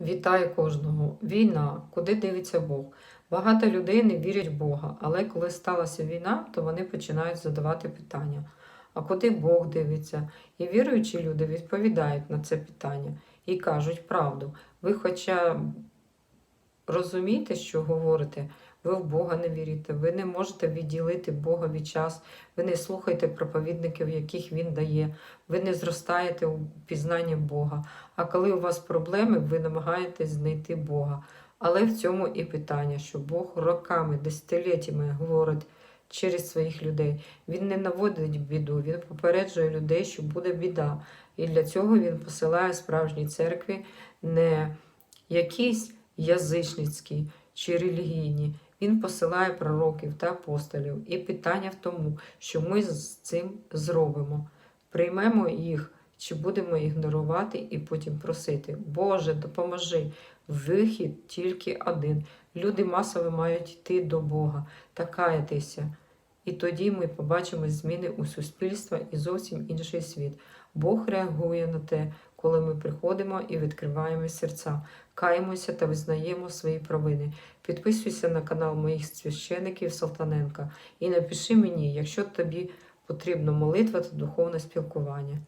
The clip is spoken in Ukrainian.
Вітаю кожного. Війна. Куди дивиться Бог? Багато людей не вірять в Бога, але коли сталася війна, то вони починають задавати питання: а куди Бог дивиться? І віруючі люди відповідають на це питання і кажуть правду. Ви, хоча розумієте, що говорите, ви в Бога не вірите, ви не можете відділити Бога від час, ви не слухаєте проповідників, яких Він дає, ви не зростаєте у пізнанні Бога. А коли у вас проблеми, ви намагаєтесь знайти Бога. Але в цьому і питання, що Бог роками, десятиліттями говорить через своїх людей. Він не наводить біду, він попереджує людей, що буде біда. І для цього він посилає справжній церкві не якісь язичницькі чи релігійні. Він посилає пророків та апостолів. І питання в тому, що ми з цим зробимо. Приймемо їх чи будемо ігнорувати і потім просити: Боже, допоможи. Вихід тільки один. Люди масово мають йти до Бога та каятися. І тоді ми побачимо зміни у суспільства і зовсім інший світ. Бог реагує на те, коли ми приходимо і відкриваємо серця, каємося та визнаємо свої провини. Підписуйся на канал моїх священиків Салтаненка і напиши мені, якщо тобі потрібна молитва та духовне спілкування.